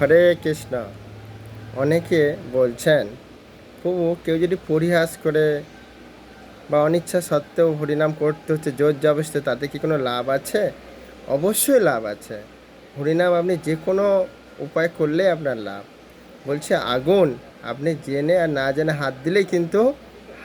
হরে কৃষ্ণ। অনেকে বলছেন, প্রভু, কেউ যদি পরিহাস করে বা অনিচ্ছা সত্ত্বেও হরিনাম করতে হচ্ছে জোর জবস্তে, তাতে কি কোনো লাভ আছে? অবশ্যই লাভ আছে। হরিনাম আপনি যে কোনো উপায় করলে আপনার লাভ। বলছে, আগুন, আপনি জেনে আর না জেনে হাত দিলেই কিন্তু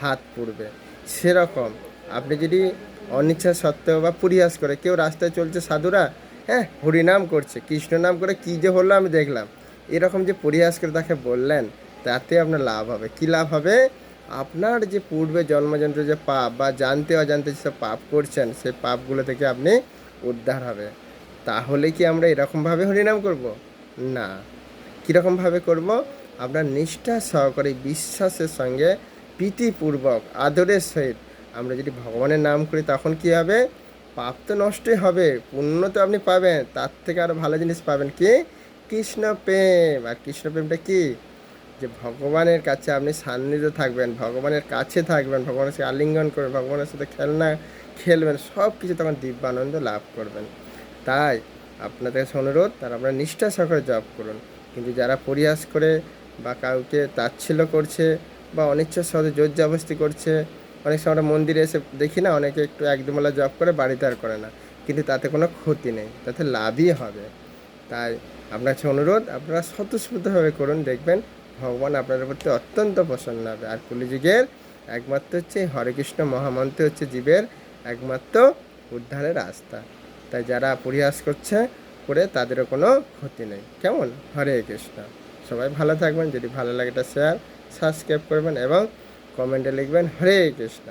হাত পুড়বে। সেরকম। আপনি যদি অনিচ্ছা সত্ত্বেও বা পরিহাস করে, কেউ রাস্তায় চলছে সাধুরা হ্যাঁ হরিনাম করছে, কৃষ্ণ নাম করে কী যে হলো আমি দেখলাম। এরকম যে পরিহাস করে তাকে বললেন, তাতে আপনার লাভ হবে। কী লাভ হবে? আপনার যে পূর্বে জন্মজন্ত্র যে পাপ বা জানতে অজান্তে যেসব পাপ করছেন, সেই পাপগুলো থেকে আপনি উদ্ধার হবে। তাহলে কি আমরা এরকমভাবে হরিনাম করব? না। কীরকমভাবে করব? আপনার নিষ্ঠা সহকারে, বিশ্বাসের সঙ্গে, প্রীতিপূর্বক, আদরের সহিত আমরা যদি ভগবানের নাম করি, তখন কি হবে? পাপ তো নষ্টই হবে, পুণ্য তো আপনি পাবেন, তার থেকে আরও ভালো জিনিস পাবেন কি? কৃষ্ণ প্রেম। আর কৃষ্ণ প্রেমটা কি? যে ভগবানের কাছে আপনি সান্নিধ্য থাকবেন, ভগবানের কাছে থাকবেন, ভগবানের সাথে আলিঙ্গন করবেন, ভগবানের সাথে খেলনা খেলবেন সব কিছু তখন দিব্যানন্দ লাভ করবেন। তাই আপনাদের কাছে অনুরোধ, তারা আপনারা নিষ্ঠা সহকারে জব করুন। কিন্তু যারা পরিহাস করে বা কাউকে তাচ্ছিল্য করছে বা অনিচ্ছার সাথে জোর জবস্তি করছে অনেক সময় আমরা মন্দিরে এসে দেখি না, অনেকে একটু এক দুবেলা জব করে, বাড়িতে আর করে না। কিন্তু তাতে কোনো ক্ষতি নেই, তাতে লাভই হবে। তাই আপনার কাছে অনুরোধ, আপনারা স্বতঃস্ফূর্তভাবে করুন, দেখবেন ভগবান আপনাদের প্রতি অত্যন্ত প্রসন্ন হবে। আর কলিযুগের একমাত্র হচ্ছে হরে কৃষ্ণ মহামন্ত্র হচ্ছে জীবের একমাত্র উদ্ধারের রাস্তা। তাই যারা পরিহাস করছে, করে তাদেরও কোনো ক্ষতি নেই। কেমন? হরে কৃষ্ণ। সবাই ভালো থাকবেন, যদি ভালো লাগে এটা শেয়ার সাবস্ক্রাইব করবেন এবং কমেন্টে লিখবেন হরে কৃষ্ণ।